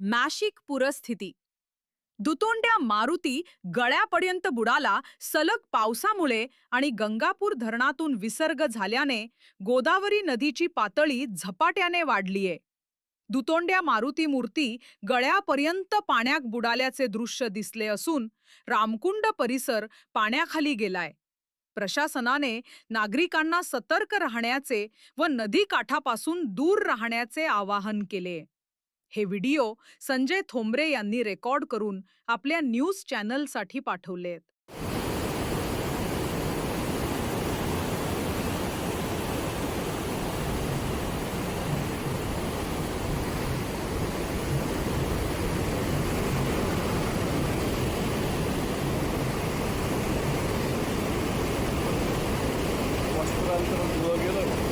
मॅशिक पूरस्थिती. दुतोंड्या मारुती गळ्यापर्यंत बुडाला सलग पावसामुळे आणि गंगापूर धरणातून विसर्ग झाल्याने गोदावरी नदीची पातळी झपाट्याने वाढलीये. दुतोंड्या मारुती मूर्ती गळ्यापर्यंत पाण्यात बुडाल्याचे दृश्य दिसले असून रामकुंड परिसर पाण्याखाली गेलाय. प्रशासनाने नागरिकांना सतर्क राहण्याचे व नदी काठापासून दूर राहण्याचे आवाहन केले. हे व्हिडिओ संजय थोंबरे यांनी रेकॉर्ड करून आपल्या न्यूज चॅनलसाठी पाठवलेत Başkalarından durabiyorlar?